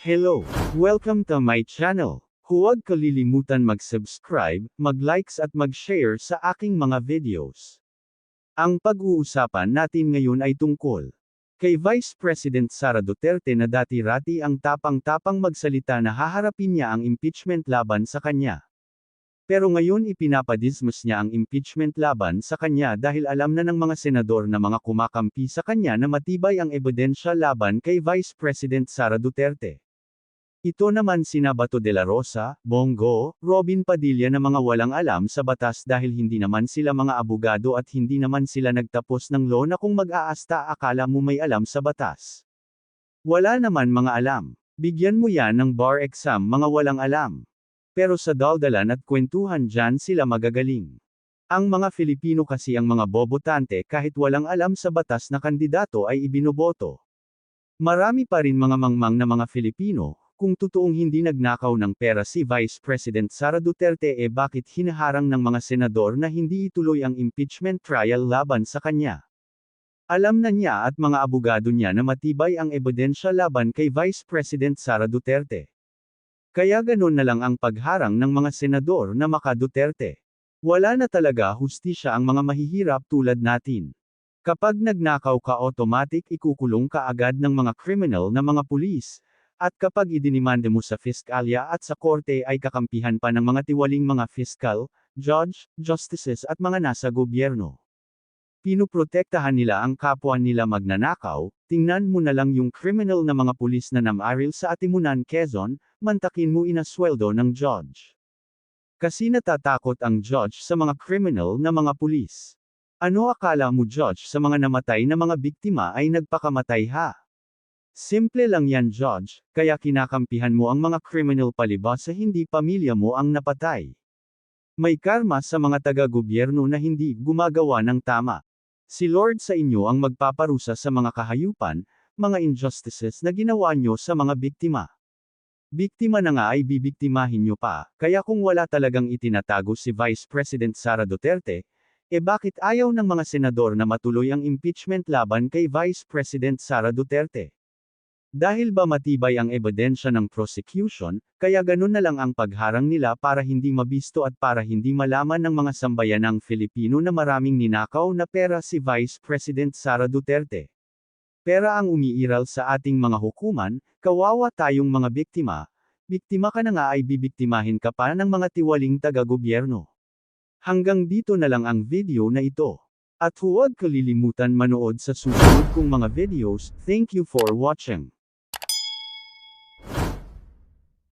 Hello! Welcome to my channel. Huwag kalilimutan mag-subscribe, mag-likes at mag-share sa aking mga videos. Ang pag-uusapan natin ngayon ay tungkol kay Vice President Sara Duterte na dati-rati ang tapang-tapang magsalita na haharapin niya ang impeachment laban sa kanya. Pero ngayon ipinapadismiss niya ang impeachment laban sa kanya dahil alam na ng mga senador na mga kumakampi sa kanya na matibay ang ebidensya laban kay Vice President Sara Duterte. Ito naman sina Bato de la Rosa, Bongo, Robin Padilla na mga walang alam sa batas dahil hindi naman sila mga abogado at hindi naman sila nagtapos ng law na kung mag-aasta akala mo may alam sa batas. Wala naman mga alam. Bigyan mo yan ng bar exam mga walang alam. Pero sa daldalan at kwentuhan dyan sila magagaling. Ang mga Filipino kasi ang mga bobotante kahit walang alam sa batas na kandidato ay ibinoboto. Marami pa rin mga mangmang na mga Filipino, kung totoong hindi nagnakaw ng pera si Vice President Sara Duterte e bakit hinaharang ng mga senador na hindi ituloy ang impeachment trial laban sa kanya. Alam na niya at mga abogado niya na matibay ang ebidensya laban kay Vice President Sara Duterte. Kaya ganun na lang ang pagharang ng mga senador na maka Duterte. Wala na talaga hustisya ang mga mahihirap tulad natin. Kapag nagnakaw ka automatic ikukulong ka agad ng mga criminal na mga pulis, at kapag idinimande mo sa fiskalya at sa korte ay kakampihan pa ng mga tiwaling mga fiskal, judge, justices at mga nasa gobyerno. Pinuprotektahan nila ang kapwa nila magnanakaw, tingnan mo na lang yung criminal na mga pulis na namaril sa Atimunan Quezon, mantakin mo inasweldo ng judge. Kasi natatakot ang judge sa mga criminal na mga pulis. Ano akala mo judge sa mga namatay na mga biktima ay nagpakamatay ha? Simple lang yan judge, kaya kinakampihan mo ang mga criminal palibas sa hindi pamilya mo ang napatay. May karma sa mga taga-gobyerno na hindi gumagawa ng tama. Si Lord sa inyo ang magpaparusa sa mga kahayupan, mga injustices na ginawa nyo sa mga biktima. Biktima na nga ay bibiktimahin nyo pa, kaya kung wala talagang itinatago si Vice President Sara Duterte, e bakit ayaw ng mga senador na matuloy ang impeachment laban kay Vice President Sara Duterte? Dahil ba matibay ang ebidensya ng prosecution, kaya ganun na lang ang pagharang nila para hindi mabisto at para hindi malaman ng mga sambayanang Filipino na maraming ninakaw na pera si Vice President Sara Duterte. Pera ang umiiral sa ating mga hukuman, kawawa tayong mga biktima, biktima ka na nga ay bibiktimahin ka pa ng mga tiwaling taga-gobyerno. Hanggang dito na lang ang video na ito. At huwag kalilimutan manood sa susunod kong mga videos, thank you for watching.